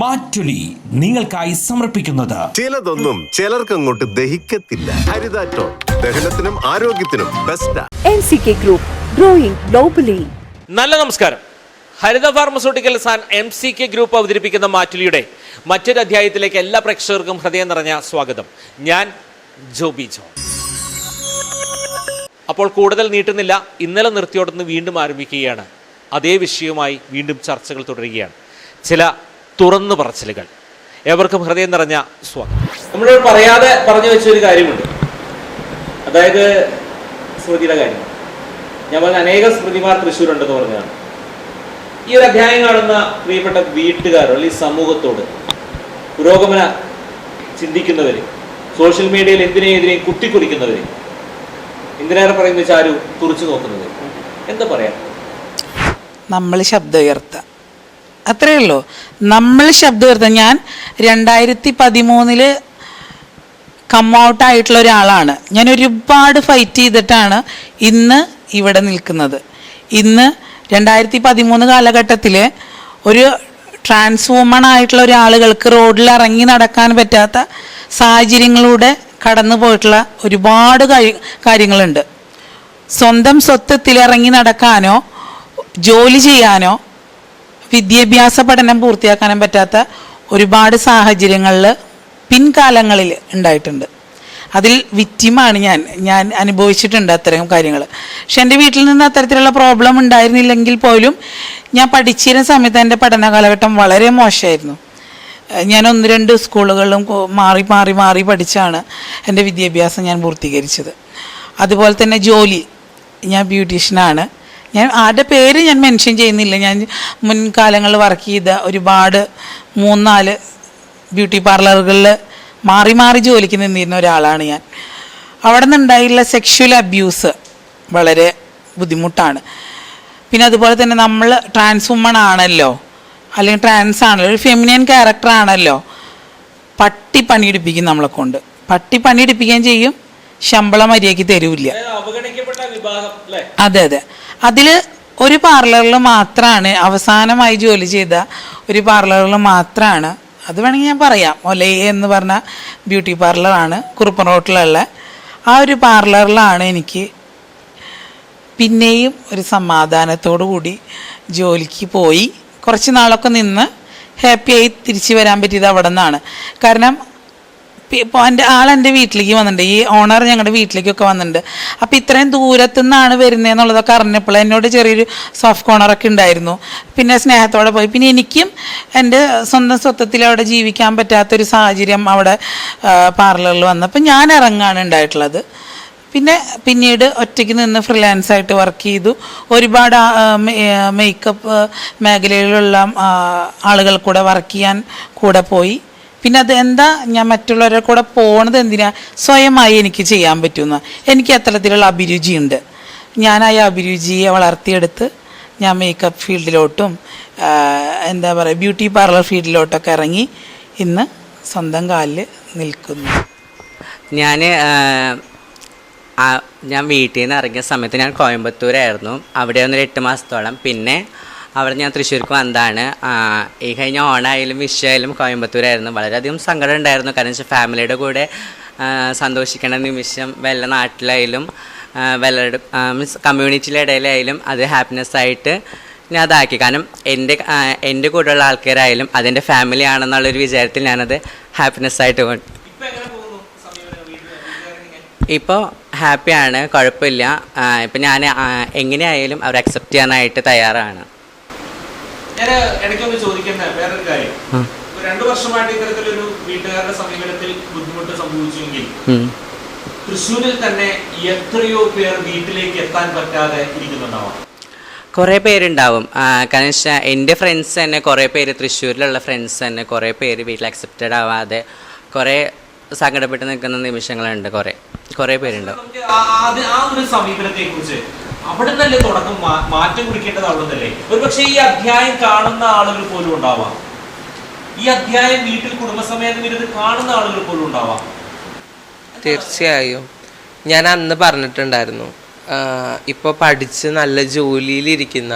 മാറ്റുലി നിങ്ങൾക്കായി സമർപ്പിക്കുന്നത്. ചിലതൊന്നും ചിലർക്കങ്ങോട്ട് ദഹിക്കത്തില്ല. ഹരിതാറ്റോ ദഹനത്തിനും ആരോഗ്യത്തിനും ബെസ്റ്റാ കെ ഗ്രൂപ്പ് ഗ്രോയിങ് ഗ്ലോബലി നല്ല നമസ്കാരം. Haritha pharmaceuticals and M C K group അവതരിപ്പിക്കുന്ന മാറ്റുലിയുടെ മറ്റൊരു അധ്യായത്തിലേക്ക് എല്ലാ പ്രേക്ഷകർക്കും ഹൃദയം നിറഞ്ഞ സ്വാഗതം. ഞാൻ ജോബി ജോ അപ്പോൾ കൂടുതൽ നീട്ടുന്നില്ല ഇന്നലെ നിർത്തിയോടന്ന് വീണ്ടും ആരംഭിക്കുകയാണ്. അതേ വിഷയവുമായി വീണ്ടും ചർച്ചകൾ തുടരുകയാണ്. ചില തുറന്നു പറച്ചിലുകൾ. ഏവർക്കും ഹൃദയം നിറഞ്ഞ സ്വാഗതം. നമ്മൾ പറയാതെ പറഞ്ഞു വെച്ചൊരു കാര്യമുണ്ട്. അതായത് സ്മൃതിയുടെ കാര്യം. ഞാൻ പറഞ്ഞ അനേക സ്മൃതിമാർ തൃശ്ശൂരുണ്ടെന്ന് പറഞ്ഞതാണ്. ഈ ഒരു അധ്യായം കാണുന്ന പ്രിയപ്പെട്ട വീട്ടുകാരോ അല്ലെങ്കിൽ സമൂഹത്തോട് പുരോഗമന ചിന്തിക്കുന്നവര് സോഷ്യൽ മീഡിയയിൽ എന്തിനെതിരെയും കുത്തിക്കുറിക്കുന്നവര് എന്തിനേറെ പറയുന്ന ചാരു തുറച്ചു നോക്കുന്നത്? എന്താ പറയാ? നമ്മൾ ശബ്ദം ഉയർത്തുക അത്രയേ ഉള്ളൂ. നമ്മൾ ശബ്ദം ഞാൻ രണ്ടായിരത്തി പതിമൂന്നിൽ കം ഔട്ട് ആയിട്ടുള്ള ഒരാളാണ്. ഞാൻ ഒരുപാട് ഫൈറ്റ് ചെയ്തിട്ടാണ് ഇന്ന് ഇവിടെ നിൽക്കുന്നത്. ഇന്ന് രണ്ടായിരത്തി പതിമൂന്ന് കാലഘട്ടത്തിൽ ഒരു ട്രാൻസ് വുമൺ ആയിട്ടുള്ള ഒരാളുകൾക്ക് റോഡിൽ ഇറങ്ങി നടക്കാൻ പറ്റാത്ത സാഹചര്യങ്ങളിലൂടെ കടന്നു പോയിട്ടുള്ള ഒരുപാട് കാര്യങ്ങളുണ്ട്. സ്വന്തം സ്വത്വത്തിൽ ഇറങ്ങി നടക്കാനോ ജോലി ചെയ്യാനോ വിദ്യാഭ്യാസ പഠനം പൂർത്തിയാക്കാനും പറ്റാത്ത ഒരുപാട് സാഹചര്യങ്ങളിൽ പിൻകാലങ്ങളിൽ ഉണ്ടായിട്ടുണ്ട്. അതിൽ വിറ്റിമാണ് ഞാൻ. ഞാൻ അനുഭവിച്ചിട്ടുണ്ട് അത്തരം കാര്യങ്ങൾ. പക്ഷെ എന്റെ വീട്ടിൽ നിന്ന് അത്തരത്തിലുള്ള പ്രോബ്ലം ഉണ്ടായിരുന്നില്ലെങ്കിൽ പോലും ഞാൻ പഠിച്ചിരുന്ന സമയത്ത് എന്റെ പഠന കാലഘട്ടം വളരെ മോശമായിരുന്നു. ഞാൻ ഒന്ന് രണ്ട് സ്കൂളുകളിലും മാറി മാറി മാറി പഠിച്ചാണ് എന്റെ വിദ്യാഭ്യാസം ഞാൻ പൂർത്തീകരിച്ചത്. അതുപോലെ തന്നെ ജോലി. ഞാൻ ബ്യൂട്ടീഷ്യനാണ്. ഞാൻ ആരുടെ പേര് ഞാൻ മെൻഷൻ ചെയ്യുന്നില്ല. ഞാൻ മുൻകാലങ്ങളിൽ വർക്ക് ചെയ്ത ഒരുപാട് മൂന്നാൽ ബ്യൂട്ടി പാർലറുകളിൽ മാറി മാറി ജോലിക്ക് നിന്നിരുന്ന ഒരാളാണ് ഞാൻ. അവിടെ നിന്നുണ്ടായിട്ടുള്ള സെക്ഷുവൽ അബ്യൂസ് വളരെ ബുദ്ധിമുട്ടാണ്. പിന്നെ അതുപോലെ തന്നെ നമ്മൾ ട്രാൻസ് വുമൺ ആണല്ലോ അല്ലെങ്കിൽ ട്രാൻസ് ആണല്ലോ ഒരു ഫെമിനിയൻ ക്യാരക്ടർ ആണല്ലോ പട്ടി പണിയെടുപ്പിക്കും നമ്മളെ കൊണ്ട്. പട്ടി പണിയെടുപ്പിക്കുകയും ചെയ്യും ശമ്പളം മര്യാദയ്ക്ക് തരൂല്ല. അതെ അതെ. അതിൽ ഒരു പാർലറിൽ മാത്രമാണ് അവസാനമായി ജോലി ചെയ്ത ഒരു പാർലറിൽ മാത്രമാണ് അത് വേണമെങ്കിൽ ഞാൻ പറയാം. ഒലേ എന്ന് പറഞ്ഞ ബ്യൂട്ടി പാർലറാണ് കുറുപ്പൻ റോട്ടിലുള്ള ആ ഒരു പാർലറിലാണ് എനിക്ക് പിന്നെയും ഒരു സമാധാനത്തോടു കൂടി ജോലിക്ക് പോയി. കുറച്ച് നാളൊക്കെ നിന്ന് ഹാപ്പിയായി തിരിച്ചു വരാൻ പറ്റിയത് അവിടെ നിന്നാണ് കാരണം ഇപ്പോൾ എന്റെ ആൾ എന്റെ വീട്ടിലേക്ക് വന്നിട്ടുണ്ട്. ഈ ഓണർ ഞങ്ങളുടെ വീട്ടിലേക്കൊക്കെ വന്നിട്ടുണ്ട്. അപ്പോൾ ഇത്രയും ദൂരത്തു നിന്നാണ് വരുന്നതെന്നുള്ളതൊക്കെ അറിഞ്ഞപ്പോൾ എന്നോട് ചെറിയൊരു സോഫ്റ്റ് കോർണറൊക്കെ ഉണ്ടായിരുന്നു. പിന്നെ സ്നേഹത്തോടെ പോയി. പിന്നെ എനിക്കും എന്റെ സ്വന്തം സ്വത്വത്തിൽ അവിടെ ജീവിക്കാൻ പറ്റാത്തൊരു സാഹചര്യം അവിടെ പാർലറിൽ വന്നപ്പോൾ ഞാൻ ഇറങ്ങാണ് ഉണ്ടായിട്ടുള്ളത് പിന്നെ പിന്നീട് ഒറ്റയ്ക്ക് നിന്ന് ഫ്രീലാൻസ് ആയിട്ട് വർക്ക് ചെയ്തു. ഒരുപാട് മേക്കപ്പ് മേഖലയിലുള്ള ആളുകൾ കൂടെ വർക്ക് ചെയ്യാൻ കൂടെ പോയി. പിന്നെ അത് എന്താ? ഞാൻ മറ്റുള്ളവരെ കൂടെ പോണത് എന്തിനാ? സ്വയമായി എനിക്ക് ചെയ്യാൻ പറ്റുന്ന എനിക്ക് അത്തരത്തിലുള്ള അഭിരുചിയുണ്ട്. ആ അഭിരുചിയെ വളർത്തിയെടുത്ത് ഞാൻ മേക്കപ്പ് ഫീൽഡിലോട്ടും എന്താ പറയുക ബ്യൂട്ടി പാർലർ ഫീൽഡിലോട്ടൊക്കെ ഇറങ്ങി ഇന്ന് സ്വന്തം കാലിൽ നിൽക്കുന്നു. ഞാൻ ഞാൻ വീട്ടിൽ നിന്ന് ഇറങ്ങിയ സമയത്ത് ഞാൻ കോയമ്പത്തൂരായിരുന്നു. അവിടെ ഒരു എട്ട് മാസത്തോളം. പിന്നെ അവിടെ ഞാൻ തൃശ്ശൂർക്ക് വന്നതാണ്. ഈ കഴിഞ്ഞ ഓണായാലും വിഷയായാലും കോയമ്പത്തൂരായിരുന്നു. വളരെയധികം സങ്കടം ഉണ്ടായിരുന്നു. കാരണം വെച്ചാൽ ഫാമിലിയുടെ കൂടെ സന്തോഷിക്കേണ്ട നിമിഷം വല്ല നാട്ടിലായാലും വെള്ള മീൻസ് കമ്മ്യൂണിറ്റിയിലെ ഇടയിലായാലും അത് ഹാപ്പിനെസ് ആയിട്ട് ഞാൻ അതാക്കി. കാരണം എന്റെ എന്റെ കൂടെയുള്ള ആൾക്കാരായാലും അതെന്റെ ഫാമിലി ആണെന്നുള്ളൊരു വിചാരത്തിൽ ഞാനത് ഹാപ്പിനെസ് ആയിട്ട് കൊണ്ട് ഇപ്പോൾ ഹാപ്പിയാണ് കുഴപ്പമില്ല. ഇപ്പം ഞാൻ എങ്ങനെയായാലും അവർ അക്സെപ്റ്റ് ചെയ്യാനായിട്ട് തയ്യാറാണ്. ഞാൻ ഇടയ്ക്കൊന്ന് ചോദിക്കുന്ന വേറൊരു കാര്യം. രണ്ടു വർഷമായിട്ട് ഇത്തരത്തിലൊരു വീട്ടുകാരുടെ സമീപനത്തിൽ ബുദ്ധിമുട്ട് സംഭവിച്ചുവെങ്കിൽ ഉം. തൃശ്ശൂരിൽ തന്നെ എത്രയോ പേർ വീട്ടിലേക്ക് എത്താൻ പറ്റാതെ ഇരിക്കുന്നുണ്ടാവാം. കുറേ പേരുണ്ടാവും. കാരണം വെച്ചാൽ എന്റെ ഫ്രണ്ട്സ് തന്നെ കുറേ പേര് തൃശ്ശൂരിലുള്ള ഫ്രണ്ട്സ് തന്നെ കുറേ പേര് വീട്ടിൽ അക്സെപ്റ്റഡ് ആവാതെ കുറേ സങ്കടപ്പെട്ട് നിൽക്കുന്ന നിമിഷങ്ങളുണ്ട് കുറേ കുറേ പേരുണ്ടാവും. ആ- ഒരു സമീപനത്തെ കുറിച്ച് അവിടെ നിന്നല്ലേ തുടക്കം മാറ്റം കുറിക്കേണ്ടത് അവിടെ നിന്നല്ലേ ഒരു പക്ഷേ ഈ അധ്യായം കാണുന്ന ആളുകൾ പോലും ഉണ്ടാവാം. ഈ അധ്യായം വീട്ടിൽ കുടുംബസമേതം ഇരുന്ന് കാണുന്ന ആളുകൾ പോലും ഉണ്ടാവാം. തീർച്ചയായും. ഞാൻ അന്ന് പറഞ്ഞിട്ടുണ്ടായിരുന്നു ഇപ്പോൾ പഠിച്ച് നല്ല ജോലിയിലിരിക്കുന്ന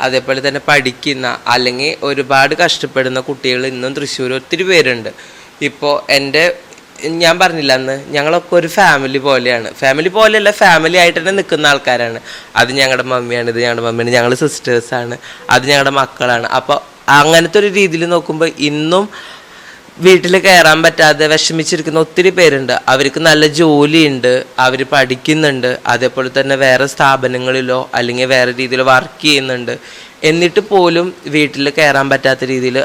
അതേപോലെ തന്നെ പഠിക്കുന്ന അല്ലെങ്കിൽ ഒരുപാട് കഷ്ടപ്പെടുന്ന കുട്ടികൾ ഇന്നും തൃശ്ശൂർ ഒത്തിരി പേരുണ്ട്. ഇപ്പോൾ എന്റെ ഞാൻ പറഞ്ഞില്ല അന്ന്. ഞങ്ങളൊക്കെ ഒരു ഫാമിലി പോലെയാണ്. ഫാമിലി പോലെയല്ല ഫാമിലി ആയിട്ട് തന്നെ നിൽക്കുന്ന ആൾക്കാരാണ്. അത് ഞങ്ങളുടെ മമ്മിയാണ് ഇത് ഞങ്ങളുടെ മമ്മിയാണ് ഞങ്ങൾ സിസ്റ്റേഴ്സാണ് അത് ഞങ്ങളുടെ മക്കളാണ്. അപ്പോൾ അങ്ങനത്തെ ഒരു രീതിയിൽ നോക്കുമ്പോൾ ഇന്നും വീട്ടിൽ കയറാൻ പറ്റാതെ വിഷമിച്ചിരിക്കുന്ന ഒത്തിരി പേരുണ്ട്. അവർക്ക് നല്ല ജോലിയുണ്ട് അവർ പഠിക്കുന്നുണ്ട് അതേപോലെ തന്നെ വേറെ സ്ഥാപനങ്ങളിലോ അല്ലെങ്കിൽ വേറെ രീതിയിലോ വർക്ക് ചെയ്യുന്നുണ്ട്. എന്നിട്ട് പോലും വീട്ടിൽ കയറാൻ പറ്റാത്ത രീതിയിൽ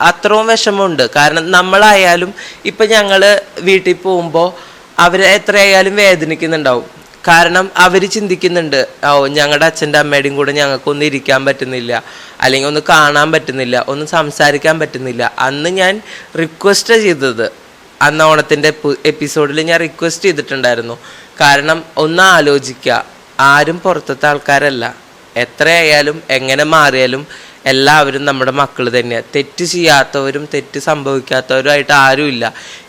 അത്രയും വിഷമമുണ്ട്. കാരണം നമ്മളായാലും ഇപ്പം ഞങ്ങൾ വീട്ടിൽ പോകുമ്പോൾ അവർ എത്രയായാലും വേദനിക്കുന്നുണ്ടാവും. കാരണം അവർ ചിന്തിക്കുന്നുണ്ട് ഓ ഞങ്ങളുടെ അച്ഛന്റെ അമ്മയുടെയും കൂടെ ഞങ്ങൾക്കൊന്നും ഇരിക്കാൻ പറ്റുന്നില്ല. അല്ലെങ്കിൽ ഒന്ന് കാണാൻ പറ്റുന്നില്ല ഒന്ന് സംസാരിക്കാൻ പറ്റുന്നില്ല. അന്ന് ഞാൻ റിക്വസ്റ്റ് ചെയ്തത്. അന്ന് ഓണത്തിന്റെ എപ്പിസോഡിൽ ഞാൻ റിക്വസ്റ്റ് ചെയ്തിട്ടുണ്ടായിരുന്നു. കാരണം ഒന്ന് ആലോചിക്കുക ആരും പുറത്തത്തെ ആൾക്കാരല്ല. എത്രയായാലും എങ്ങനെ മാറിയാലും എല്ലാവരും നമ്മുടെ മക്കൾ തന്നെയാണ് തെറ്റ് ചെയ്യാത്തവരും തെറ്റ് സംഭവിക്കാത്തവരുമായിട്ട് ആരുമില്ല.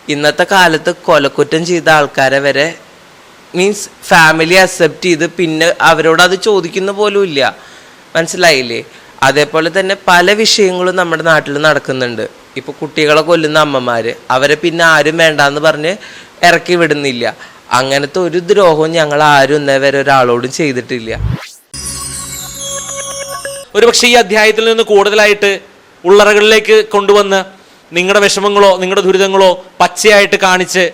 ഇന്നത്തെ കാലത്ത് കൊലക്കുറ്റം ചെയ്ത ആൾക്കാരെ വരെ മീൻസ് ഫാമിലി അക്സെപ്റ്റ് ചെയ്ത് പിന്നെ അവരോട് അത് ചോദിക്കുന്ന പോലും ഇല്ല. മനസ്സിലായില്ലേ? അതേപോലെ തന്നെ പല വിഷയങ്ങളും നമ്മുടെ നാട്ടിൽ നടക്കുന്നുണ്ട്. ഇപ്പൊ കുട്ടികളെ കൊല്ലുന്ന അമ്മമാര് അവരെ പിന്നെ ആരും വേണ്ടാന്ന് പറഞ്ഞ് ഇറക്കി വിടുന്നില്ല. അങ്ങനത്തെ ഒരു ദ്രോഹവും ഞങ്ങൾ ആരും ഇന്നേ വരെ ഒരാളോടും ചെയ്തിട്ടില്ല. ഒരുപക്ഷെ ഈ അധ്യായത്തിൽ നിന്ന് കൂടുതലായിട്ട് ഉള്ളറകളിലേക്ക് കൊണ്ടുവന്ന് നിങ്ങളുടെ വിഷമങ്ങളോ നിങ്ങളുടെ ദുരിതങ്ങളോ പച്ചയായിട്ട് കാണിച്ച്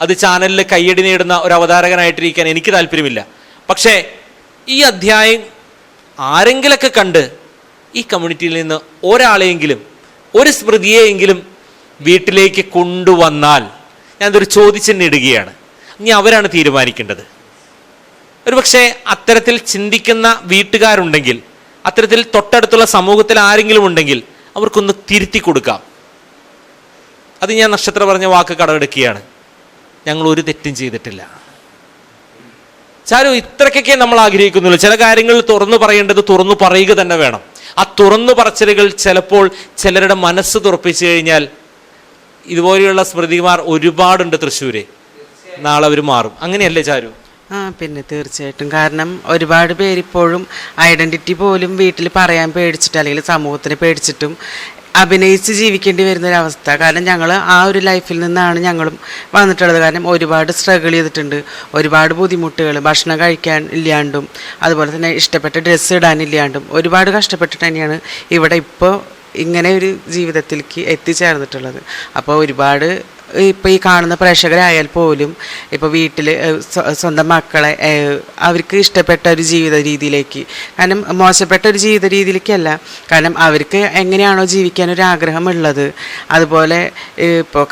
അത് ചാനലിൽ കയ്യടി നേടുന്ന ഒരു അവതാരകനായിട്ടിരിക്കാൻ എനിക്ക് താല്പര്യമില്ല. പക്ഷേ ഈ അധ്യായം ആരെങ്കിലൊക്കെ കണ്ട് ഈ കമ്മ്യൂണിറ്റിയിൽ നിന്ന് ഒരാളെയെങ്കിലും ഒരു സ്മൃതിയെയെങ്കിലും വീട്ടിലേക്ക് കൊണ്ടുവന്നാൽ ഞാനതൊരു ചോദിച്ചെന്നെ ഇടുകയാണ്. ഇനി അവരാണ് തീരുമാനിക്കേണ്ടത്. ഒരുപക്ഷെ അത്തരത്തിൽ ചിന്തിക്കുന്ന വീട്ടുകാരുണ്ടെങ്കിൽ അത്തരത്തിൽ തൊട്ടടുത്തുള്ള സമൂഹത്തിൽ ആരെങ്കിലും ഉണ്ടെങ്കിൽ അവർക്കൊന്ന് തിരുത്തി കൊടുക്കാം. അത് ഞാൻ നക്ഷത്ര പറഞ്ഞ വാക്ക് കടമെടുക്കുകയാണ്. ഞങ്ങൾ ഒരു തെറ്റും ചെയ്തിട്ടില്ല. ചാരു ഇത്രക്കൊക്കെ നമ്മൾ ആഗ്രഹിക്കുന്നുള്ളൂ. ചില കാര്യങ്ങൾ തുറന്നു പറയേണ്ടത് തുറന്നു പറയുക തന്നെ വേണം. ആ തുറന്നു പറച്ചിലുകൾ ചിലപ്പോൾ ചിലരുടെ മനസ്സ് തുറപ്പിച്ചു കഴിഞ്ഞാൽ ഇതുപോലെയുള്ള സ്മൃതിമാർ ഒരുപാടുണ്ട് തൃശ്ശൂര്. നാളെ അവർ മാറും. അങ്ങനെയല്ലേ ചാരു? ആ പിന്നെ തീർച്ചയായിട്ടും. കാരണം ഒരുപാട് പേരിപ്പോഴും ഐഡന്റിറ്റി പോലും വീട്ടിൽ പറയാൻ പേടിച്ചിട്ട് അല്ലെങ്കിൽ സമൂഹത്തിന് പേടിച്ചിട്ടും അഭിനയിച്ച് ജീവിക്കേണ്ടി വരുന്ന ഒരു അവസ്ഥ കാരണം ഞങ്ങൾ ആ ഒരു ലൈഫിൽ നിന്നാണ് ഞങ്ങളും വന്നിട്ടുള്ളത്. കാരണം ഒരുപാട് സ്ട്രഗിൾ ചെയ്തിട്ടുണ്ട്. ഒരുപാട് ബുദ്ധിമുട്ടുകൾ ഭക്ഷണം കഴിക്കാൻ ഇല്ലാണ്ടും അതുപോലെ തന്നെ ഇഷ്ടപ്പെട്ട ഡ്രസ്സ് ഇടാനില്ലാണ്ടും ഒരുപാട് കഷ്ടപ്പെട്ടിട്ട് തന്നെയാണ് ഇവിടെ ഇപ്പോൾ ഇങ്ങനെ ഒരു ജീവിതത്തിലേക്ക് എത്തിച്ചേർന്നിട്ടുള്ളത്. അപ്പോൾ ഒരുപാട് ഇപ്പോൾ ഈ കാണുന്ന പ്രേക്ഷകരായാൽ പോലും ഇപ്പോൾ വീട്ടിൽ സ്വന്തം മക്കളെ അവർക്ക് ഇഷ്ടപ്പെട്ട ഒരു ജീവിത രീതിയിലേക്ക് കാരണം മോശപ്പെട്ട ഒരു ജീവിത രീതിയിലേക്കല്ല കാരണം അവർക്ക് എങ്ങനെയാണോ ജീവിക്കാൻ ഒരു ആഗ്രഹമുള്ളത്. അതുപോലെ ഇപ്പോൾ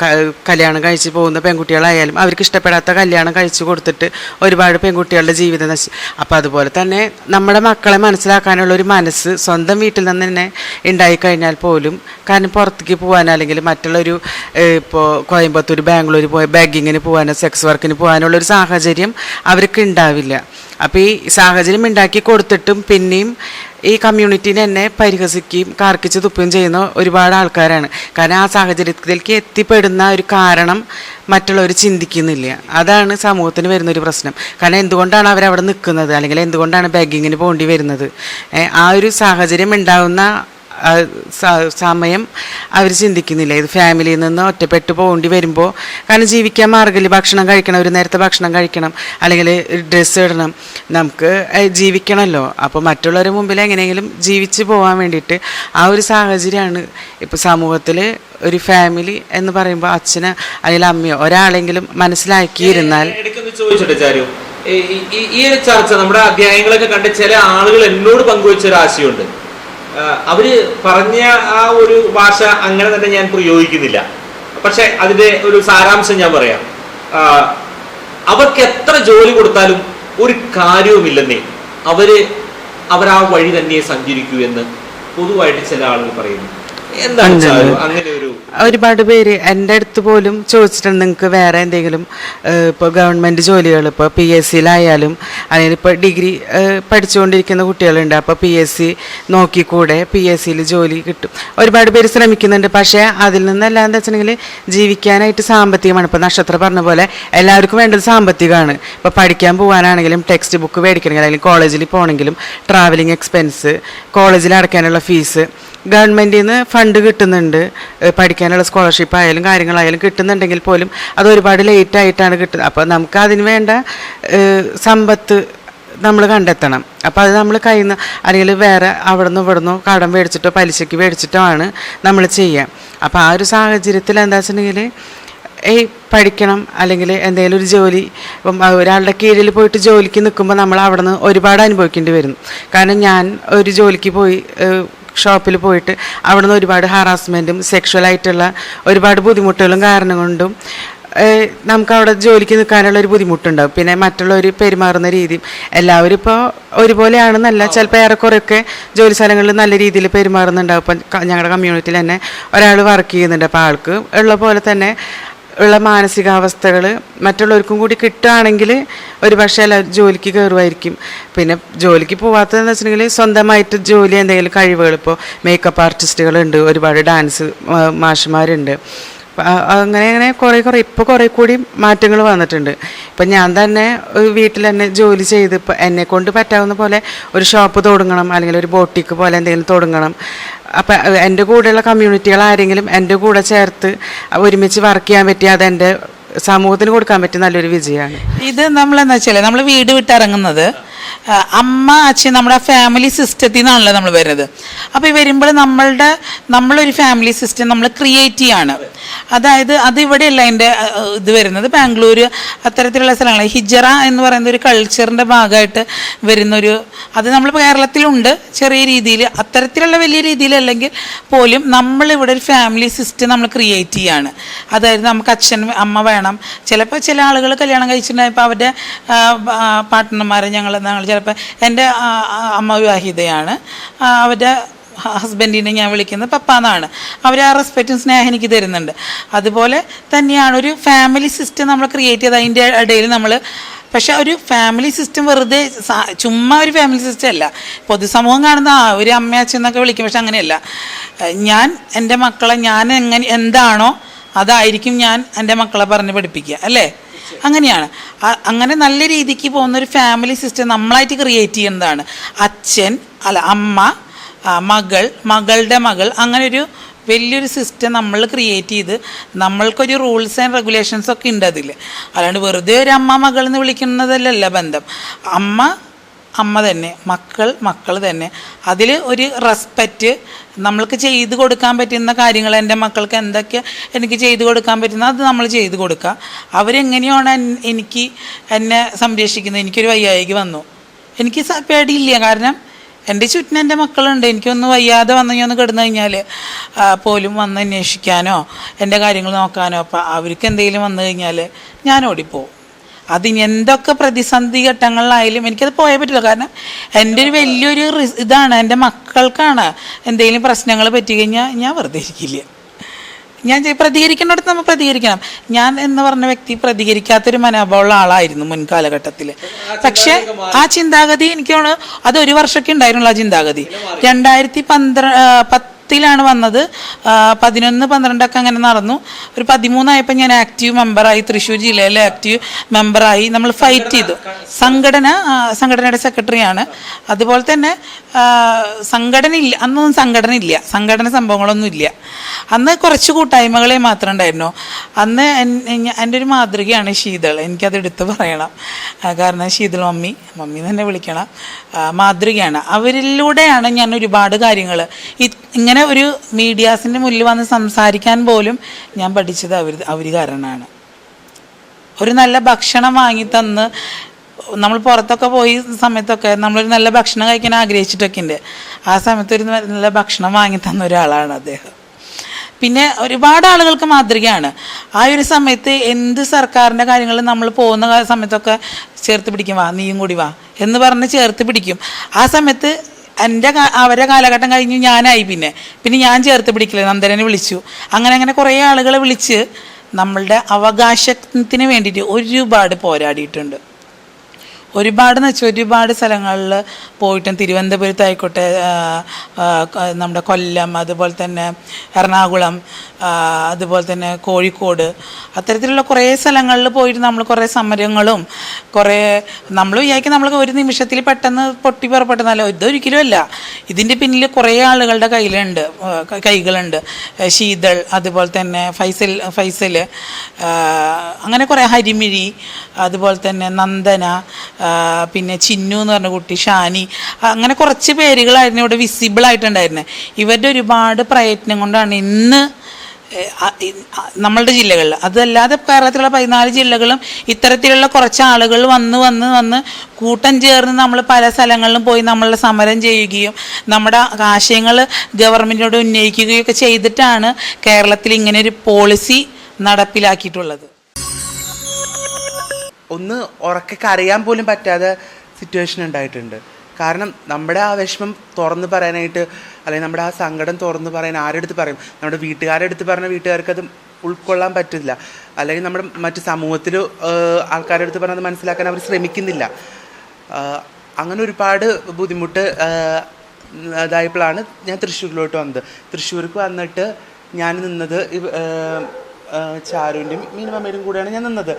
കല്യാണം കഴിച്ച് പോകുന്ന പെൺകുട്ടികളായാലും അവർക്ക് ഇഷ്ടപ്പെടാത്ത കല്യാണം കഴിച്ചു കൊടുത്തിട്ട് ഒരുപാട് പെൺകുട്ടികളുടെ ജീവിതം നശി അപ്പോൾ അതുപോലെ തന്നെ നമ്മുടെ മക്കളെ മനസ്സിലാക്കാനുള്ള ഒരു മനസ്സ് സ്വന്തം വീട്ടിൽ നിന്ന് തന്നെ ഉണ്ടായിക്കഴിഞ്ഞാൽ പോലും കാരണം പുറത്തേക്ക് പോകാൻ അല്ലെങ്കിൽ മറ്റുള്ളൊരു ഇപ്പോൾ കോയമ്പത്തൂർ ബാംഗ്ലൂർ പോയി ബാഗിങ്ങിന് പോകാനോ സെക്സ് വർക്കിന് പോകാനുള്ള ഒരു സാഹചര്യം അവർക്ക് ഉണ്ടാവില്ല അപ്പോൾ ഈ സാഹചര്യം ഉണ്ടാക്കി കൊടുത്തിട്ടും പിന്നെയും ഈ കമ്മ്യൂണിറ്റീനെ എന്നെ പരിഹസിക്കുകയും കാർക്കിച്ച് തുപ്പുകയും ചെയ്യുന്ന ഒരുപാട് ആൾക്കാരാണ്. കാരണം ആ സാഹചര്യത്തിലേക്ക് എത്തിപ്പെടുന്ന ഒരു കാരണം മറ്റുള്ളവർ ചിന്തിക്കുന്നില്ല. അതാണ് സമൂഹത്തിന് വരുന്ന ഒരു പ്രശ്നം. കാരണം എന്തുകൊണ്ടാണ് അവരവിടെ നിൽക്കുന്നത് അല്ലെങ്കിൽ എന്തുകൊണ്ടാണ് ബാഗിങ്ങിന് പോകേണ്ടി വരുന്നത്? ആ ഒരു സാഹചര്യം ഉണ്ടാകുന്ന സമയം അവർ ചിന്തിക്കുന്നില്ല. ഇത് ഫാമിലിയിൽ നിന്ന് ഒറ്റപ്പെട്ട് പോകേണ്ടി വരുമ്പോൾ കാരണം ജീവിക്കാൻ മാർഗമില്ല ഭക്ഷണം കഴിക്കണം ഒരു നേരത്തെ ഭക്ഷണം കഴിക്കണം അല്ലെങ്കിൽ ഡ്രസ്സ് ഇടണം. നമുക്ക് ജീവിക്കണമല്ലോ അപ്പോൾ മറ്റുള്ളവരുടെ മുമ്പിൽ എങ്ങനെയെങ്കിലും ജീവിച്ച് പോകാൻ വേണ്ടിയിട്ട് ആ ഒരു സാഹചര്യമാണ് ഇപ്പോൾ സമൂഹത്തിൽ ഒരു ഫാമിലി എന്ന് പറയുമ്പോൾ അച്ഛന് അല്ലെങ്കിൽ അമ്മയോ ഒരാളെങ്കിലും മനസ്സിലാക്കിയിരുന്നാൽ ഈ- ഒരു ചർച്ച നമ്മുടെ അധ്യായങ്ങളൊക്കെ കണ്ട് ചില ആളുകൾ എന്നോട് പങ്കുവെച്ച ഒരു ആശയമുണ്ട്. അവർ പറഞ്ഞ ആ ഒരു ഭാഷ അങ്ങനെ തന്നെ ഞാൻ പ്രയോഗിക്കുന്നില്ല. പക്ഷെ അതിന്റെ ഒരു സാരാംശം ഞാൻ പറയാം. അവർക്ക് എത്ര ജോലി കൊടുത്താലും ഒരു കാര്യവുമില്ലെന്നേ അവർ അവർ ആ വഴി തന്നെ സഞ്ചരിക്കൂ എന്ന് പൊതുവായിട്ട് ചില ആളുകൾ പറയുന്നു. എന്താണ് അങ്ങനെ ഒരു ഒരുപാട് പേര് എന്റെ അടുത്ത് പോലും ചോദിച്ചിട്ടുണ്ട് നിങ്ങൾക്ക് വേറെ എന്തെങ്കിലും ഇപ്പോൾ ഗവൺമെന്റ് ജോലികൾ ഇപ്പോൾ പി എസ് സിയിലായാലും ഇപ്പോൾ ഡിഗ്രി പഠിച്ചുകൊണ്ടിരിക്കുന്ന കുട്ടികളുണ്ട്. അപ്പോൾ പി എസ് സി നോക്കിക്കൂടെ പി എസ് സിയിൽ ജോലി കിട്ടും. ഒരുപാട് പേര് ശ്രമിക്കുന്നുണ്ട്. പക്ഷേ അതിൽ നിന്നെല്ലാം എന്താ വെച്ചിട്ടുണ്ടെങ്കിൽ ജീവിക്കാനായിട്ട് സാമ്പത്തികമാണ്. ഇപ്പോൾ നക്ഷത്രം പറഞ്ഞ പോലെ എല്ലാവർക്കും വേണ്ടത് സാമ്പത്തികമാണ്. ഇപ്പോൾ പഠിക്കാൻ പോകാനാണെങ്കിലും ടെക്സ്റ്റ് ബുക്ക് മേടിക്കണമെങ്കിൽ അല്ലെങ്കിൽ കോളേജിൽ പോകണമെങ്കിലും ട്രാവലിംഗ് എക്സ്പെൻസ് കോളേജിൽ അടയ്ക്കാനുള്ള ഫീസ് ഗവൺമെന്റിൽ നിന്ന് ഫണ്ട് കിട്ടുന്നുണ്ട് ഏഹ് പഠിക്കാനുള്ള സ്കോളർഷിപ്പ് ആയാലും കാര്യങ്ങളായാലും കിട്ടുന്നുണ്ടെങ്കിൽ പോലും അത് ഒരുപാട് ലേറ്റ് ആയിട്ടാണ് കിട്ടുന്നത്. അപ്പോൾ നമുക്ക് അതിന് വേണ്ട സമ്പത്ത് നമ്മൾ കണ്ടെത്തണം. അപ്പോൾ അത് നമ്മൾ കയ്യിൽ നിന്ന് അല്ലെങ്കിൽ വേറെ അവിടെ നിന്ന് ഇവിടെ നിന്നോ കടം മേടിച്ചിട്ടോ പലിശയ്ക്ക് മേടിച്ചിട്ടോ ആണ് നമ്മൾ ചെയ്യുക. അപ്പോൾ ആ ഒരു സാഹചര്യത്തിൽ എന്താ വെച്ചിട്ടുണ്ടെങ്കിൽ ഈ പഠിക്കണം അല്ലെങ്കിൽ എന്തെങ്കിലും ഒരു ജോലി ഇപ്പം ഒരാളുടെ കീഴിൽ പോയിട്ട് ജോലിക്ക് നിൽക്കുമ്പോൾ നമ്മൾ അവിടെ നിന്ന് ഒരുപാട് അനുഭവിക്കേണ്ടി വരും. കാരണം ഞാൻ ഒരു ജോലിക്ക് പോയി ഷോപ്പിൽ പോയിട്ട് അവിടെ നിന്ന് ഒരുപാട് ഹാറാസ്മെന്റും സെക്ഷുവലായിട്ടുള്ള ഒരുപാട് ബുദ്ധിമുട്ടുകളും കാരണം കൊണ്ടും നമുക്ക് അവിടെ ജോലിക്ക് നിൽക്കാനുള്ള ഒരു ബുദ്ധിമുട്ടുണ്ടാവും. പിന്നെ മറ്റുള്ളവർ പെരുമാറുന്ന രീതി എല്ലാവരും ഇപ്പോൾ ഒരുപോലെയാണെന്നല്ല ചിലപ്പോൾ ഏറെക്കുറെയൊക്കെ ജോലി സ്ഥലങ്ങളിൽ നല്ല രീതിയിൽ പെരുമാറുന്നുണ്ടാവും. ഇപ്പം ഞങ്ങളുടെ കമ്മ്യൂണിറ്റിയിൽ തന്നെ ഒരാൾ വർക്ക് ചെയ്യുന്നുണ്ട്. അപ്പോൾ ആൾക്ക് ഉള്ള പോലെ തന്നെ ഉള്ള മാനസികാവസ്ഥകൾ മറ്റുള്ളവർക്കും കൂടി കിട്ടുകയാണെങ്കിൽ ഒരു പക്ഷേ അല്ല ജോലിക്ക് കയറുമായിരിക്കും. പിന്നെ ജോലിക്ക് പോവാത്തതെന്ന് വെച്ചിട്ടുണ്ടെങ്കിൽ സ്വന്തമായിട്ട് ജോലി എന്തെങ്കിലും കഴിവുകൾ ഇപ്പോൾ മേക്കപ്പ് ആർട്ടിസ്റ്റുകളുണ്ട് ഒരുപാട് ഡാൻസ് മാഷുമാരുണ്ട്. അങ്ങനെ അങ്ങനെ കുറേ കുറേ ഇപ്പോൾ കുറേ കൂടി മാറ്റങ്ങൾ വന്നിട്ടുണ്ട്. ഇപ്പം ഞാൻ തന്നെ വീട്ടിൽ തന്നെ ജോലി ചെയ്ത് ഇപ്പം എന്നെ കൊണ്ട് പറ്റാവുന്ന പോലെ ഒരു ഷോപ്പ് തുടങ്ങണം അല്ലെങ്കിൽ ഒരു ബോട്ടിക്ക് പോലെ എന്തെങ്കിലും തുടങ്ങണം. അപ്പം എന്റെ കൂടെയുള്ള കമ്മ്യൂണിറ്റികൾ ആരെങ്കിലും എന്റെ കൂടെ ചേർത്ത് ഒരുമിച്ച് വർക്ക് ചെയ്യാൻ പറ്റിയ അതെന്റെ സമൂഹത്തിന് കൊടുക്കാൻ പറ്റിയ നല്ലൊരു വിജയമാണ്. ഇത് നമ്മൾ എന്താ വെച്ചാൽ നമ്മൾ വീട് വിട്ടിറങ്ങുന്നത് അമ്മ അച്ഛൻ നമ്മുടെ ഫാമിലി സിസ്റ്റത്തിൽ നിന്നാണല്ലോ നമ്മൾ വരുന്നത്. അപ്പോൾ ഈ വരുമ്പോൾ നമ്മളുടെ നമ്മളൊരു ഫാമിലി സിസ്റ്റം നമ്മൾ ക്രിയേറ്റ് ചെയ്യാണ്. അതായത് അത് ഇവിടെയല്ല എന്റെ ഇത് വരുന്നത്. ബാംഗ്ലൂർ അത്തരത്തിലുള്ള സ്ഥലങ്ങൾ ഹിജറ എന്ന് പറയുന്ന ഒരു കൾച്ചറിന്റെ ഭാഗമായിട്ട് വരുന്നൊരു അത് നമ്മൾ കേരളത്തിലുണ്ട്. ചെറിയ രീതിയിൽ അത്തരത്തിലുള്ള വലിയ രീതിയിലല്ലെങ്കിൽ പോലും നമ്മളിവിടെ ഒരു ഫാമിലി സിസ്റ്റം നമ്മൾ ക്രിയേറ്റ് ചെയ്യാണ്. അതായത് നമുക്ക് അച്ഛൻ അമ്മ വേണം. ചിലപ്പോൾ ചില ആളുകൾ കല്യാണം കഴിച്ചിട്ടുണ്ടായപ്പോൾ അവരുടെ പാർട്ട്ണർമാരെ ഞങ്ങൾ ഞങ്ങൾ ചിലപ്പോൾ എന്റെ അമ്മ വിവാഹിതയാണ്. അവരുടെ ഹസ്ബൻഡിനെ ഞാൻ വിളിക്കുന്നത് പപ്പ എന്നാണ്. അവർ ആ റെസ്പെക്റ്റും സ്നേഹം എനിക്ക് തരുന്നുണ്ട്. അതുപോലെ തന്നെയാണ് ഒരു ഫാമിലി സിസ്റ്റം നമ്മൾ ക്രിയേറ്റ് ചെയ്ത് അതിന്റെ ഇടയിൽ നമ്മൾ പക്ഷേ ഒരു ഫാമിലി സിസ്റ്റം വെറുതെ ചുമ്മാ ഒരു ഫാമിലി സിസ്റ്റം അല്ല. പൊതുസമൂഹം കാണുന്ന ആ ഒരു അമ്മ അച്ഛൻ എന്നൊക്കെ വിളിക്കും പക്ഷെ അങ്ങനെയല്ല. ഞാൻ എന്റെ മക്കളെ ഞാൻ എങ്ങനെ എന്താണോ അതായിരിക്കും ഞാൻ എന്റെ മക്കളെ പറഞ്ഞ് പഠിപ്പിക്കുക അല്ലേ? അങ്ങനെയാണ്. അങ്ങനെ നല്ല രീതിക്ക് പോകുന്ന ഒരു ഫാമിലി സിസ്റ്റം നമ്മളായിട്ട് ക്രിയേറ്റ് ചെയ്യുന്നതാണ്. അച്ഛൻ അല്ല അമ്മ മകൾ മകളുടെ മകൾ അങ്ങനെ ഒരു വലിയൊരു സിസ്റ്റം നമ്മൾ ക്രിയേറ്റ് ചെയ്ത് നമ്മൾക്കൊരു റൂൾസ് ആൻഡ് റെഗുലേഷൻസ് ഒക്കെ ഉണ്ട് അതിൽ അല്ലാണ്ട് വെറുതെ ഒരു അമ്മ മകൾ എന്ന് വിളിക്കുന്നതല്ലല്ല ബന്ധം. അമ്മ അമ്മ തന്നെ മക്കൾ മക്കൾ തന്നെ. അതിൽ ഒരു റെസ്പെക്റ്റ് നമ്മൾക്ക് ചെയ്തു കൊടുക്കാൻ പറ്റുന്ന കാര്യങ്ങൾ എന്റെ മക്കൾക്ക് എന്തൊക്കെ എനിക്ക് ചെയ്തു കൊടുക്കാൻ പറ്റുന്ന അത് നമ്മൾ ചെയ്തു കൊടുക്കുക. അവരെങ്ങനെയാണ് എനിക്ക് എന്നെ സംരക്ഷിക്കുന്നത്? എനിക്കൊരു വയ്യായിക വന്നു. എനിക്ക് പേടിയില്ല. കാരണം എന്റെ ചുറ്റിനും എന്റെ മക്കളുണ്ട്. എനിക്കൊന്ന് വയ്യാതെ വന്നു ഞാൻ ഒന്ന് കിടന്നു കഴിഞ്ഞാൽ പോലും വന്ന് അന്വേഷിക്കാനോ എന്റെ കാര്യങ്ങൾ നോക്കാനോ അപ്പം അവർക്ക് എന്തെങ്കിലും വന്നു കഴിഞ്ഞാൽ ഞാൻ ഓടിപ്പോവും. അതിന് എന്തൊക്കെ പ്രതിസന്ധി ഘട്ടങ്ങളിലായാലും എനിക്കത് പോയേ പറ്റില്ല. കാരണം എന്റെ ഒരു വലിയൊരു ഇതാണ്. എന്റെ മക്കൾക്കാണ് എന്തെങ്കിലും പ്രശ്നങ്ങൾ പറ്റി കഴിഞ്ഞാൽ ഞാൻ വെറുതെ ഇരിക്കില്ല. ഞാൻ പ്രതികരിക്കേണ്ടടുത്ത് നമ്മൾ പ്രതികരിക്കണം. ഞാൻ എന്ന് പറഞ്ഞ വ്യക്തി പ്രതികരിക്കാത്തൊരു മനോഭാവമുള്ള ആളായിരുന്നു മുൻകാലഘട്ടത്തിൽ പക്ഷെ ആ ചിന്താഗതി എനിക്ക് തോന്നുന്നു അത് ഒരു വർഷമൊക്കെ ഉണ്ടായിരുന്നുള്ളൂ ആ ചിന്താഗതി. രണ്ടായിരത്തി പന്ത്ര ആ, പത്തിലാണ് വന്നത്. പതിനൊന്ന് പന്ത്രണ്ടൊക്കെ അങ്ങനെ നടന്നു. ഒരു പതിമൂന്നായപ്പോൾ ഞാൻ ആക്റ്റീവ് മെമ്പറായി തൃശ്ശൂർ ജില്ലയിലെ ആക്റ്റീവ് മെമ്പറായി നമ്മൾ ഫൈറ്റ് ചെയ്തു. സംഘടന സംഘടനയുടെ സെക്രട്ടറിയാണ് അതുപോലെ തന്നെ സംഘടന ഇല്ല അന്നൊന്നും സംഘടന ഇല്ല സംഘടന സംഭവങ്ങളൊന്നും ഇല്ല. അന്ന് കുറച്ച് കൂട്ടായ്മകളെ മാത്രം ഉണ്ടായിരുന്നു. അന്ന് എൻ- എന്റെ ഒരു മാതൃകയാണ് ശീതൾ. എനിക്കത് എടുത്ത് പറയണം. കാരണം ശീതൾ മമ്മി. മമ്മി തന്നെ വിളിക്കണം. മാതൃകയാണ്. അവരിലൂടെയാണ് ഞാൻ ഒരുപാട് കാര്യങ്ങൾ ഇങ്ങനെ ഒരു മീഡിയാസിന്റെ മുന്നിൽ വന്ന് സംസാരിക്കാൻ പോലും ഞാൻ പഠിച്ചത് അവർ അവർ കാരണമാണ് ഒരു നല്ല ഭക്ഷണം വാങ്ങി തന്ന് നമ്മൾ പുറത്തൊക്കെ പോയി സമയത്തൊക്കെ നമ്മളൊരു നല്ല ഭക്ഷണം കഴിക്കാൻ ആഗ്രഹിച്ചിട്ടൊക്കെ ഉണ്ട് ആ സമയത്ത് ഒരു നല്ല ഭക്ഷണം വാങ്ങി തന്ന ഒരാളാണ് അദ്ദേഹം. പിന്നെ ഒരുപാട് ആളുകൾക്ക് മാതൃകയാണ്. ആ ഒരു സമയത്ത് എന്ത് സർക്കാരിന്റെ കാര്യങ്ങൾ നമ്മൾ പോകുന്ന സമയത്തൊക്കെ ചേർത്ത് പിടിക്കും വാ നീയും കൂടി വാ എന്ന് പറഞ്ഞ് ചേർത്ത് പിടിക്കും. ആ സമയത്ത് എന്റെ അവരെ കാലഘട്ടം കഴിഞ്ഞ് ഞാനായി പിന്നെ. പിന്നെ ഞാൻ ചേർത്ത് പിടിക്കില്ല. നന്ദനെ വിളിച്ചു. അങ്ങനെ അങ്ങനെ കുറേ ആളുകളെ വിളിച്ച് നമ്മളുടെ അവകാശത്തിന് വേണ്ടിയിട്ട് ഒരുപാട് പോരാടിയിട്ടുണ്ട്. ഒരുപാട് വെച്ചാൽ ഒരുപാട് സ്ഥലങ്ങളിൽ പോയിട്ടും തിരുവനന്തപുരത്തായിക്കോട്ടെ നമ്മുടെ കൊല്ലം അതുപോലെ തന്നെ എറണാകുളം അതുപോലെ തന്നെ കോഴിക്കോട് അത്തരത്തിലുള്ള കുറേ സ്ഥലങ്ങളിൽ പോയിട്ട് നമ്മൾ കുറേ സമരങ്ങളും കുറേ നമ്മൾ വിചാരിക്കും നമ്മൾ ഒരു നിമിഷത്തിൽ പെട്ടെന്ന് പൊട്ടി പുറപ്പെട്ടെന്നല്ല ഇതൊരിക്കലും അല്ല. ഇതിന്റെ പിന്നിൽ കുറേ ആളുകളുടെ കയ്യിലുണ്ട് കൈകളുണ്ട്. ശീതൾ അതുപോലെ തന്നെ ഫൈസൽ ഫൈസൽ അങ്ങനെ കുറേ ഹരിമിഴി അതുപോലെ തന്നെ നന്ദന പിന്നെ ചിന്നു എന്ന് പറഞ്ഞ കുട്ടി ഷാനി അങ്ങനെ കുറച്ച് പേരുകളായിരുന്നു ഇവിടെ വിസിബിൾ ആയിട്ടുണ്ടായിരുന്നത് ഇവരുടെ ഒരുപാട് പ്രയത്നം കൊണ്ടാണ് ഇന്ന് നമ്മളുടെ ജില്ലകളിൽ അതല്ലാതെ കേരളത്തിലുള്ള പതിനാല് ജില്ലകളും ഇത്തരത്തിലുള്ള കുറച്ച് ആളുകൾ വന്ന് വന്ന് വന്ന് കൂട്ടം ചേർന്ന് നമ്മൾ പല സ്ഥലങ്ങളിലും പോയി നമ്മളുടെ സമരം ചെയ്യുകയും നമ്മുടെ ആശയങ്ങൾ ഗവൺമെന്റിനോട് ഉന്നയിക്കുകയും ഒക്കെ ചെയ്തിട്ടാണ് കേരളത്തിൽ ഇങ്ങനെ ഒരു പോളിസി നടപ്പിലാക്കിയിട്ടുള്ളത്. ഒന്ന് ഉറക്കെ കരയാൻ പോലും പറ്റാതെ സിറ്റുവേഷൻ ഉണ്ടായിട്ടുണ്ട്. കാരണം നമ്മുടെ ആ വിഷമം തുറന്ന് പറയാനായിട്ട് അല്ലെങ്കിൽ നമ്മുടെ ആ സങ്കടം തുറന്ന് പറയാൻ ആരെടുത്ത് പറയും? നമ്മുടെ വീട്ടുകാരുടെ അടുത്ത് പറഞ്ഞ വീട്ടുകാർക്ക് അത് ഉൾക്കൊള്ളാൻ പറ്റില്ല അല്ലെങ്കിൽ നമ്മുടെ മറ്റ് സമൂഹത്തിൽ ആൾക്കാരുടെ അടുത്ത് പറഞ്ഞത് മനസ്സിലാക്കാൻ അവർ ശ്രമിക്കുന്നില്ല. അങ്ങനെ ഒരുപാട് ബുദ്ധിമുട്ട് ഇതായപ്പോഴാണ് ഞാൻ തൃശ്ശൂരിലോട്ട് വന്നത്. തൃശ്ശൂർക്ക് വന്നിട്ട് ഞാൻ നിന്നത് ചാരുവിന്റെയും മീനമ്മയുടെയും കൂടെയാണ് ഞാൻ നിന്നത്.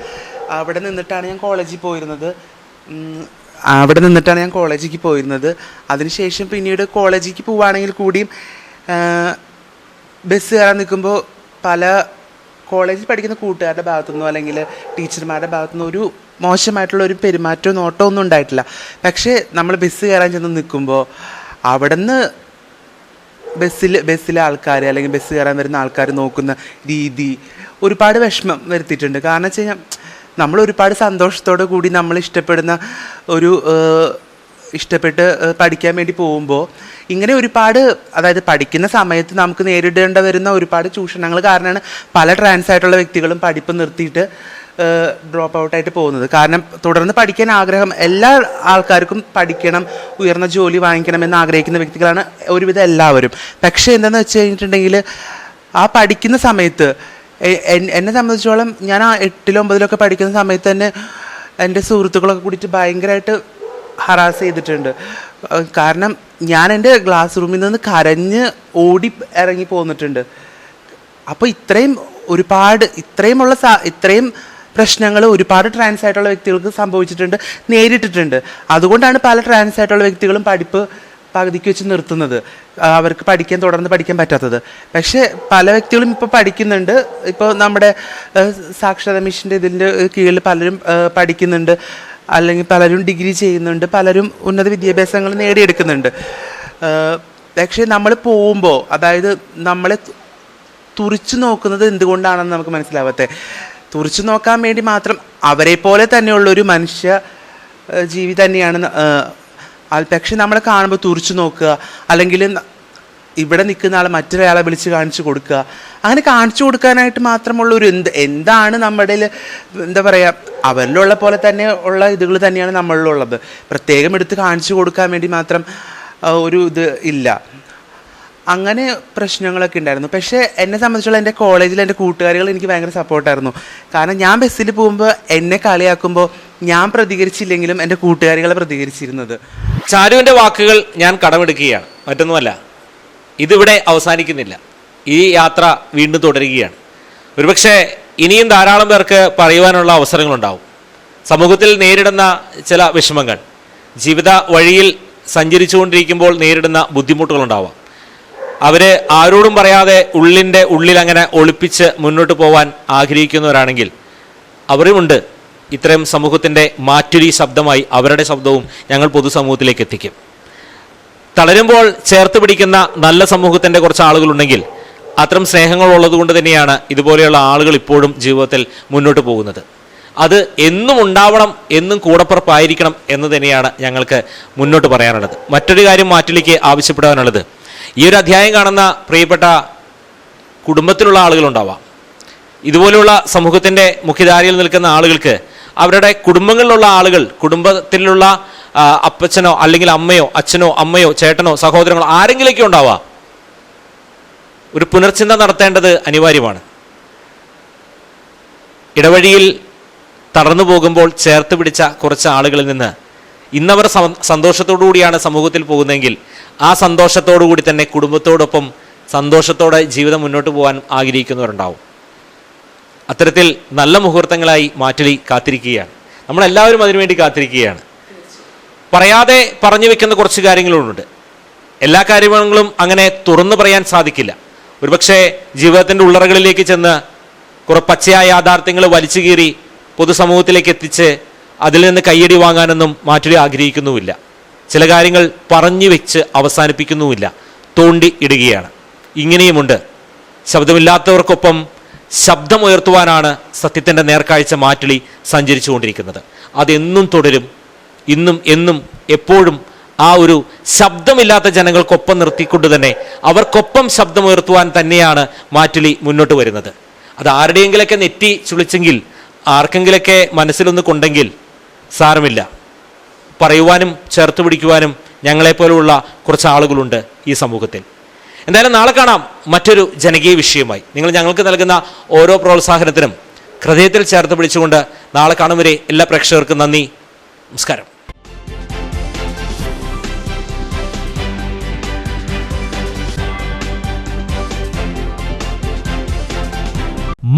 അവിടെ നിന്നിട്ടാണ് ഞാൻ കോളേജിൽ പോയിരുന്നത്. അവിടെ നിന്നിട്ടാണ് ഞാൻ കോളേജിലേക്ക് പോയിരുന്നത്. അതിനുശേഷം പിന്നീട് കോളേജിലേക്ക് പോവുകയാണെങ്കിൽ കൂടിയും ബസ് കയറാൻ നിൽക്കുമ്പോൾ പല കോളേജിൽ പഠിക്കുന്ന കൂട്ടുകാരുടെ ഭാഗത്തുനിന്നോ അല്ലെങ്കിൽ ടീച്ചർമാരുടെ ഭാഗത്തുനിന്നോ ഒരു മോശമായിട്ടുള്ള ഒരു പെരുമാറ്റമോ നോട്ടമോ ഒന്നും ഉണ്ടായിട്ടില്ല. പക്ഷേ നമ്മൾ ബസ് കയറാൻ ചെന്ന് നിൽക്കുമ്പോൾ അവിടെ നിന്ന് ബസ്സിൽ ബസ്സിലെ ആൾക്കാർ അല്ലെങ്കിൽ ബസ് കയറാൻ വരുന്ന ആൾക്കാർ നോക്കുന്ന രീതി ഒരുപാട് വിഷമം വരുത്തിയിട്ടുണ്ട്. കാരണം വെച്ച് കഴിഞ്ഞാൽ നമ്മൾ ഒരുപാട് സന്തോഷത്തോടു കൂടി നമ്മൾ ഇഷ്ടപ്പെടുന്ന ഒരു ഇഷ്ടപ്പെട്ട് പഠിക്കാൻ വേണ്ടി പോകുമ്പോൾ ഇങ്ങനെ ഒരുപാട് അതായത് പഠിക്കുന്ന സമയത്ത് നമുക്ക് നേരിടേണ്ട വരുന്ന ഒരുപാട് ചൂഷണങ്ങൾ കാരണമാണ് പല ട്രാൻസ് ആയിട്ടുള്ള വ്യക്തികളും പഠിപ്പ് നിർത്തിയിട്ട് ഡ്രോപ്പ് ഔട്ടായിട്ട് പോകുന്നത്. കാരണം തുടർന്ന് പഠിക്കാൻ ആഗ്രഹം എല്ലാ ആൾക്കാർക്കും പഠിക്കണം ഉയർന്ന ജോലി വാങ്ങിക്കണം എന്ന് ആഗ്രഹിക്കുന്ന വ്യക്തികളാണ് ഒരുവിധം എല്ലാവരും. പക്ഷേ എന്താണെന്ന് വെച്ച് കഴിഞ്ഞിട്ടുണ്ടെങ്കിൽ ആ പഠിക്കുന്ന സമയത്ത് എന്നെ സംബന്ധിച്ചോളം ഞാൻ ആ എട്ടിലോ ഒമ്പതിലൊക്കെ പഠിക്കുന്ന സമയത്ത് തന്നെ എന്റെ സുഹൃത്തുക്കളൊക്കെ കൂടിയിട്ട് ഭയങ്കരമായിട്ട് ഹറാസ് ചെയ്തിട്ടുണ്ട്. കാരണം ഞാൻ എന്റെ ക്ലാസ് റൂമിൽ നിന്ന് കരഞ്ഞ് ഓടി ഇറങ്ങി പോന്നിട്ടുണ്ട്. അപ്പോൾ ഇത്രയും ഒരുപാട് ഇത്രയുമുള്ള സാ- ഇത്രയും പ്രശ്നങ്ങൾ ഒരുപാട് ട്രാൻസ് ആയിട്ടുള്ള വ്യക്തികൾക്ക് സംഭവിച്ചിട്ടുണ്ട് നേരിട്ടിട്ടുണ്ട്. അതുകൊണ്ടാണ് പല ട്രാൻസ് ആയിട്ടുള്ള വ്യക്തികളും പഠിപ്പ് പകുതിക്ക് വെച്ച് നിർത്തുന്നത്. അവർക്ക് പഠിക്കാൻ തുടർന്ന് പഠിക്കാൻ പറ്റാത്തത്. പക്ഷേ പല വ്യക്തികളും ഇപ്പോൾ പഠിക്കുന്നുണ്ട്. ഇപ്പോൾ നമ്മുടെ സാക്ഷരത മിഷന്റെ ഇതിന്റെ കീഴിൽ പലരും പഠിക്കുന്നുണ്ട്. അല്ലെങ്കിൽ പലരും ഡിഗ്രി ചെയ്യുന്നുണ്ട്. പലരും ഉന്നത വിദ്യാഭ്യാസങ്ങൾ നേടിയെടുക്കുന്നുണ്ട്. പക്ഷേ നമ്മൾ പോകുമ്പോൾ അതായത് നമ്മളെ തുറിച്ചു നോക്കുന്നത് എന്തുകൊണ്ടാണെന്ന് നമുക്ക് മനസ്സിലാവാത്തത് തുറിച്ചു നോക്കാൻ വേണ്ടി മാത്രം അവരെ പോലെ തന്നെയുള്ള ഒരു മനുഷ്യ ജീവി തന്നെയാണ് ഏഹ്, പക്ഷെ നമ്മളെ കാണുമ്പോൾ തുറിച്ചു നോക്കുക. അല്ലെങ്കിൽ ഇവിടെ നിൽക്കുന്ന ആളെ മറ്റൊരാളെ വിളിച്ച് കാണിച്ചു കൊടുക്കുക. അങ്ങനെ കാണിച്ചു കൊടുക്കാനായിട്ട് മാത്രമുള്ള ഒരു എന്ത് എന്താണ് നമ്മുടെ എന്താ പറയുക അവരിലുള്ള പോലെ തന്നെ ഉള്ള ഇതുകൾ തന്നെയാണ് നമ്മളിലുള്ളത്. പ്രത്യേകം എടുത്ത് കാണിച്ചു കൊടുക്കാൻ വേണ്ടി മാത്രം ഒരു ഇത് ഇല്ല. അങ്ങനെ പ്രശ്നങ്ങളൊക്കെ ഉണ്ടായിരുന്നു. പക്ഷേ എന്നെ സംബന്ധിച്ചുള്ള എന്റെ കോളേജിൽ എന്റെ കൂട്ടുകാരികൾ എനിക്ക് ഭയങ്കര സപ്പോർട്ടായിരുന്നു. കാരണം ഞാൻ ബസ്സിൽ പോകുമ്പോൾ എന്നെ കളിയാക്കുമ്പോൾ ഞാൻ പ്രതികരിച്ചില്ലെങ്കിലും എന്റെ കൂട്ടുകാരികളെ പ്രതികരിച്ചിരുന്നത്. ചാരുവിന്റെ വാക്കുകൾ ഞാൻ കടമെടുക്കുകയാണ്. മറ്റൊന്നുമല്ല ഇതിവിടെ അവസാനിക്കുന്നില്ല. ഈ യാത്ര വീണ്ടും തുടരുകയാണ്. ഒരുപക്ഷെ ഇനിയും ധാരാളം പേർക്ക് പറയുവാനുള്ള അവസരങ്ങളുണ്ടാവും. സമൂഹത്തിൽ നേരിടുന്ന ചില വിഷമങ്ങൾ ജീവിത വഴിയിൽ സഞ്ചരിച്ചുകൊണ്ടിരിക്കുമ്പോൾ നേരിടുന്ന ബുദ്ധിമുട്ടുകളുണ്ടാവാം. അവർ ആരോടും പറയാതെ ഉള്ളിന്റെ ഉള്ളിൽ അങ്ങനെ ഒളിപ്പിച്ച് മുന്നോട്ട് പോകാൻ ആഗ്രഹിക്കുന്നവരാണെങ്കിൽ അവരുമുണ്ട്. ഇത്തരം സമൂഹത്തിന്റെ മാറ്റുരി ശബ്ദമായി അവരുടെ ശബ്ദവും ഞങ്ങൾ പൊതുസമൂഹത്തിലേക്ക് എത്തിക്കും. തളരുമ്പോൾ ചേർത്ത് പിടിക്കുന്ന നല്ല സമൂഹത്തിന്റെ കുറച്ച് ആളുകളുണ്ടെങ്കിൽ അത്തരം സ്നേഹങ്ങൾ ഉള്ളതുകൊണ്ട് തന്നെയാണ് ഇതുപോലെയുള്ള ആളുകൾ ഇപ്പോഴും ജീവിതത്തിൽ മുന്നോട്ട് പോകുന്നത്. അത് എന്നും ഉണ്ടാവണം എന്നും കൂടപ്പുറപ്പായിരിക്കണം എന്ന് തന്നെയാണ് ഞങ്ങൾക്ക് മുന്നോട്ട് പറയാനുള്ളത്. മറ്റൊരു കാര്യം മാറ്റിലേക്ക് ആവശ്യപ്പെടാനുള്ളത് ഈ ഒരു അധ്യായം കാണുന്ന പ്രിയപ്പെട്ട കുടുംബത്തിലുള്ള ആളുകളുണ്ടാവാം. ഇതുപോലെയുള്ള സമൂഹത്തിന്റെ മുഖ്യധാരയിൽ നിൽക്കുന്ന ആളുകൾക്ക് അവരുടെ കുടുംബങ്ങളിലുള്ള ആളുകൾ കുടുംബത്തിലുള്ള അപ്പച്ചനോ അല്ലെങ്കിൽ അമ്മയോ അച്ഛനോ അമ്മയോ ചേട്ടനോ സഹോദരങ്ങളോ ആരെങ്കിലൊക്കെ ഉണ്ടാവാം. ഒരു പുനർചിന്ത നടത്തേണ്ടത് അനിവാര്യമാണ്. ഇടവഴിയിൽ തളർന്നു പോകുമ്പോൾ ചേർത്ത് പിടിച്ച കുറച്ച് ആളുകളിൽ നിന്ന് ഇന്നവർ സന്തോഷത്തോടു കൂടിയാണ് സമൂഹത്തിൽ പോകുന്നതെങ്കിൽ ആ സന്തോഷത്തോടു കൂടി തന്നെ കുടുംബത്തോടൊപ്പം സന്തോഷത്തോടെ ജീവിതം മുന്നോട്ട് പോകാൻ ആഗ്രഹിക്കുന്നവരുണ്ടാവും. അത്തരത്തിൽ നല്ല മുഹൂർത്തങ്ങളായി മാറ്റലി കാത്തിരിക്കുകയാണ്. നമ്മളെല്ലാവരും അതിനുവേണ്ടി കാത്തിരിക്കുകയാണ്. പറയാതെ പറഞ്ഞു വെക്കുന്ന കുറച്ച് കാര്യങ്ങളുണ്ട്. എല്ലാ കാര്യങ്ങളും അങ്ങനെ തുറന്നു പറയാൻ സാധിക്കില്ല. ഒരുപക്ഷെ ജീവിതത്തിന്റെ ഉള്ളറകളിലേക്ക് ചെന്ന് കുറെ പച്ചയായ യാഥാർത്ഥ്യങ്ങൾ വലിച്ചു കീറി പൊതുസമൂഹത്തിലേക്ക് എത്തിച്ച് അതിൽ നിന്ന് കയ്യടി വാങ്ങാനൊന്നും മാറ്റുക ആഗ്രഹിക്കുന്നുമില്ല. ചില കാര്യങ്ങൾ പറഞ്ഞു വെച്ച് അവസാനിപ്പിക്കുന്നുമില്ല. തോണ്ടി ഇടുകയാണ്. ഇങ്ങനെയുമുണ്ട്. ശബ്ദമില്ലാത്തവർക്കൊപ്പം ശബ്ദമുയർത്തുവാനാണ് സത്യത്തിന്റെ നേർക്കാഴ്ച മാറ്റിളി സഞ്ചരിച്ചുകൊണ്ടിരിക്കുന്നത്. അതെന്നും തുടരും. ഇന്നും എന്നും എപ്പോഴും ആ ഒരു ശബ്ദമില്ലാത്ത ജനങ്ങൾക്കൊപ്പം നിർത്തിക്കൊണ്ട് തന്നെ അവർക്കൊപ്പം ശബ്ദമുയർത്തുവാൻ തന്നെയാണ് മാറ്റിളി മുന്നോട്ട് വരുന്നത്. അത് ആരുടെയെങ്കിലൊക്കെ നെറ്റി ചുളിച്ചെങ്കിൽ ആർക്കെങ്കിലൊക്കെ മനസ്സിലൊന്ന് കൊണ്ടെങ്കിൽ സാരമില്ല. പറയുവാനും ചേർത്ത് പിടിക്കുവാനും ഞങ്ങളെപ്പോലുള്ള കുറച്ച് ആളുകളുണ്ട് ഈ സമൂഹത്തിൽ. എന്തായാലും നാളെ കാണാം മറ്റൊരു ജനകീയ വിഷയമായി നിങ്ങൾ ഞങ്ങൾക്ക് നൽകുന്ന ഓരോ പ്രോത്സാഹനത്തിനും ഹൃദയത്തിൽ ചേർത്ത് പിടിച്ചുകൊണ്ട് നാളെ കാണും വരെ എല്ലാ പ്രേക്ഷകർക്കും നന്ദി. നമസ്കാരം.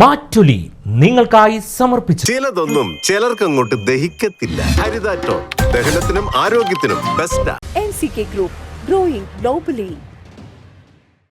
മാറ്റുലി നിങ്ങൾക്കായി സമർപ്പിച്ചു. ചിലതൊന്നും ചിലർക്ക് അങ്ങോട്ട് ദഹിക്കത്തില്ല ഹരിതാറ്റോ ദഹനത്തിനും ആരോഗ്യത്തിനും ബെസ്റ്റാ കെ ഗ്രൂപ്പ് ഗ്രോയിങ് globally.